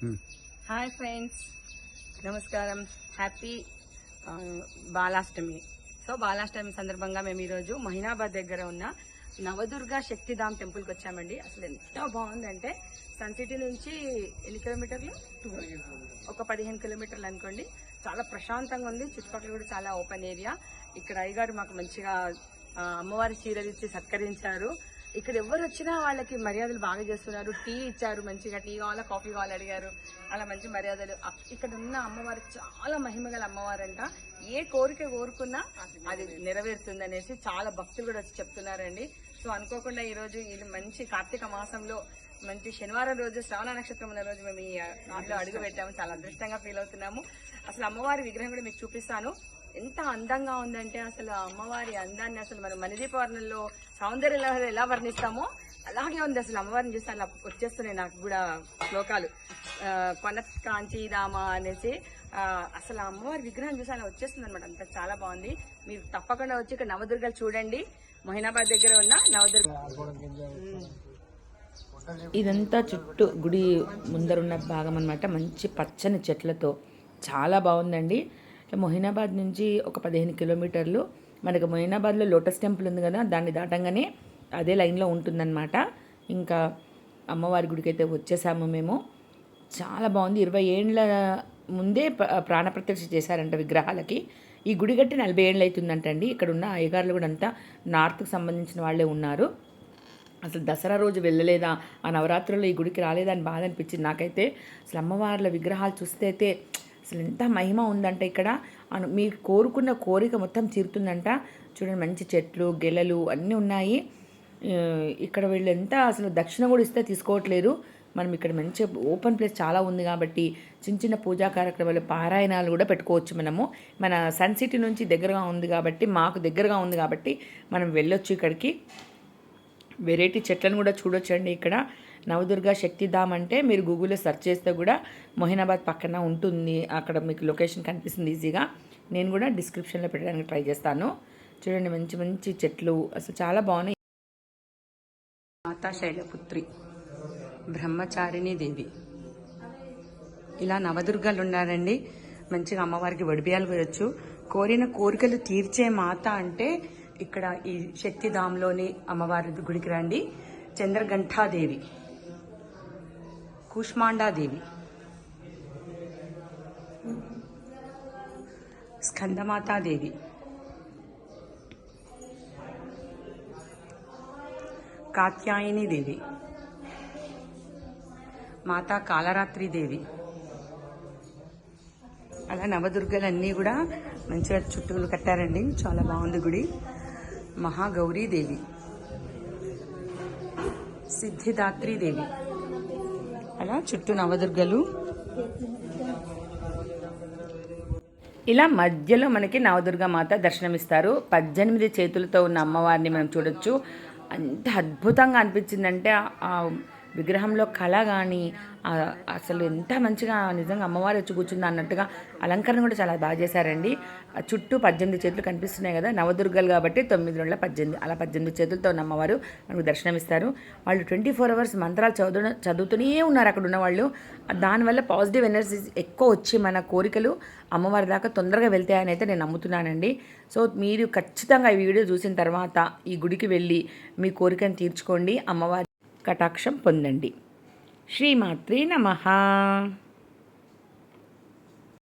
Hmm. Hi friends నమస్కారం. Happy um, Balashtami. So Balashtami సందర్భంగా మేము ఈరోజు మహినాబాద్ దగ్గర ఉన్న నవదుర్గ శక్తిధామ్ టెంపుల్కి వచ్చామండి. అసలు ఎంత బాగుందంటే సన్ సిటీ నుంచి ఎన్ని కిలోమీటర్లు? ఒక పదిహేను కిలోమీటర్లు అనుకోండి. చాలా ప్రశాంతంగా ఉంది. చుట్టుపక్కల కూడా చాలా ఓపెన్ ఏరియా ఇక్కడ అయ్యగారు మాకు మంచిగా అమ్మవారి చీరలు ఇచ్చి సత్కరించారు. ఇక్కడ ఎవరు వచ్చినా వాళ్ళకి మర్యాదలు బాగా చేస్తున్నారు. టీ ఇచ్చారు మంచిగా టీ కావాలా కాఫీ కావాలా అడిగారు. అలా మంచి మర్యాదలు. ఇక్కడ ఉన్న అమ్మవారు చాలా మహిమగల అమ్మవారంట. ఏ కోరిక కోరుకున్నా అది నెరవేరుతుంది అనేసి చాలా భక్తులు కూడా వచ్చి చెప్తున్నారండి. సో అనుకోకుండా ఈ రోజు ఇది మంచి కార్తీక మాసంలో మంచి శనివారం రోజు శ్రవణ నక్షత్రం ఉన్న రోజు మేము ఈ ఇంట్లో అడుగు పెట్టాము చాలా అదృష్టంగా ఫీల్ అవుతున్నాము. అసలు అమ్మవారి విగ్రహం కూడా మీకు చూపిస్తాను. ఎంత అందంగా ఉందంటే అసలు అమ్మవారి అందాన్ని అసలు మనం మణిదీప వర్ణంలో సౌందర్య లహరి ఎలా వర్ణిస్తామో అలాగే ఉంది అసలు అమ్మవారిని చూస్తే అలా వచ్చేస్తున్నాయి నాకు కూడా శ్లోకాలు. కొన కాంచి రామ అనేసి అసలు అమ్మవారి విగ్రహం చూసి అలా వచ్చేస్తుంది అనమాట అంత చాలా బాగుంది. మీరు తప్పకుండా వచ్చి ఇక్కడ నవదుర్గలు చూడండి. మహినాబాద్ దగ్గర ఉన్న నవదుర్గ ఇదంతా చుట్టూ గుడి ముందరున్న భాగం అన్నమాట. మంచి పచ్చని చెట్లతో. చాలా బాగుందండి. మొహినాబాద్ నుంచి ఒక పదిహేను కిలోమీటర్లు. మనకు మొహినాబాద్లో లోటస్ టెంపుల్ ఉంది కదా దాన్ని దాటంగానే అదే లైన్లో ఉంటుందన్నమాట. ఇంకా అమ్మవారి గుడికి అయితే వచ్చేసాము మేము. చాలా బాగుంది. ఇరవై ఏండ్ల ముందే ప- ప్రాణప్రతిష్ఠ చేశారంట విగ్రహాలకి. ఈ గుడి కట్టి నలభై ఏళ్ళు అవుతుందంటండి ఇక్కడ ఉన్న అయ్యగారులు కూడా అంతా నార్త్కి సంబంధించిన వాళ్ళే ఉన్నారు. అసలు దసరా రోజు వెళ్ళలేదా? ఆ నవరాత్రుల్లో ఈ గుడికి రాలేదా అని బాధ అనిపించింది నాకైతే. అసలు అమ్మవార్ల విగ్రహాలు చూస్తే అయితే అసలు ఎంత మహిమ ఉందంట ఇక్కడ. అను మీరు కోరుకున్న కోరిక మొత్తం తీరుతుందంట. చూడండి మంచి చెట్లు గెలలు అన్నీ ఉన్నాయి. ఇక్కడ వీళ్ళు ఎంత అసలు దక్షిణ కూడా ఇస్తే తీసుకోవట్లేదు. మనం ఇక్కడ మంచి ఓపెన్ ప్లేస్ చాలా ఉంది కాబట్టి చిన్న చిన్న పూజా కార్యక్రమాలు పారాయణాలు కూడా పెట్టుకోవచ్చు మనము. మన సన్ సిటీ నుంచి దగ్గరగా ఉంది కాబట్టి మాకు దగ్గరగా ఉంది కాబట్టి మనం వెళ్ళొచ్చు ఇక్కడికి. వెరైటీ చెట్లను కూడా చూడొచ్చండి ఇక్కడ. నవదుర్గ శక్తిధామ్ అంటే మీరు గూగుల్లో సెర్చ్ చేస్తే కూడా మొహినాబాద్ పక్కన ఉంటుంది. అక్కడ మీకు లొకేషన్ కనిపిస్తుంది ఈజీగా. నేను కూడా డిస్క్రిప్షన్లో పెట్టడానికి ట్రై చేస్తాను. చూడండి మంచి మంచి చెట్లు. అసలు చాలా బాగున్నాయి. మాతా శైలపుత్రి బ్రహ్మచారిణి దేవి. ఇలా నవదుర్గాలు ఉన్నారండి మంచిగా అమ్మవారికి వడిబియాలు వేయొచ్చు. కోరిన కోరికలు తీర్చే మాత అంటే ఇక్కడ ఈ శక్తిధాంలోని అమ్మవారి గుడికి రండి. చంద్రగంఠాదేవి కూష్మాండాదేవి. స్కందమాతాదేవి. కాత్యాయని దేవి మాతా కాలరాత్రి దేవి అలా నవదుర్గలన్నీ కూడా మంచిగా చుట్టూలు కట్టారండి. చాలా బాగుంది గుడి. మహాగౌరీ దేవి సిద్ధిదాత్రి దేవి అలా చుట్టూ నవదుర్గలు. ఇలా మధ్యలో మనకి నవదుర్గ మాత దర్శనమిస్తారు. పద్దెనిమిది చేతులతో ఉన్న అమ్మవారిని మనం చూడొచ్చు. అంత అద్భుతంగా అనిపించిందంటే విగ్రహంలో కళ కానీ అసలు ఎంత మంచిగా నిజంగా అమ్మవారు వచ్చి కూర్చుంది అన్నట్టుగా అలంకరణ కూడా చాలా బాగా చేశారండి. చుట్టూ పద్దెనిమిది చేతులు కనిపిస్తున్నాయి కదా నవదుర్గలు కాబట్టి తొమ్మిది రోజుల పద్దెనిమిది అలా పద్దెనిమిది చేతులతో ఉన్న అమ్మవారు మనకు దర్శనమిస్తారు. వాళ్ళు ట్వంటీ ఫోర్ అవర్స్ మంత్రాలు చదువు చదువుతూనే ఉన్నారు అక్కడ ఉన్న వాళ్ళు. దానివల్ల పాజిటివ్ ఎనర్జీస్ ఎక్కువ వచ్చి మన కోరికలు అమ్మవారి దాకా తొందరగా వెళ్తాయని అయితే నేను నమ్ముతున్నానండి. సో మీరు ఖచ్చితంగా ఈ వీడియో చూసిన తర్వాత ఈ గుడికి వెళ్ళి మీ కోరికను తీర్చుకోండి. అమ్మవారి కటాక్షం పొందండి. శ్రీమాత్రే నమ.